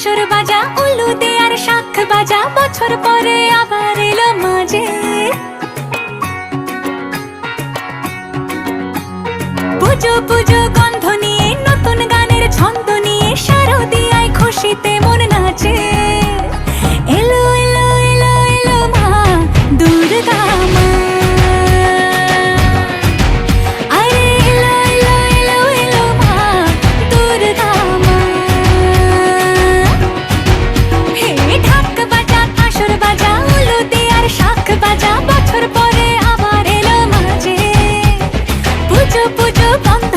কাসর বাজা উলু দে আর শাখ বাজা বছর পরে আবার এলো মাঝে। পুজো পুজো Çocuk anlıyor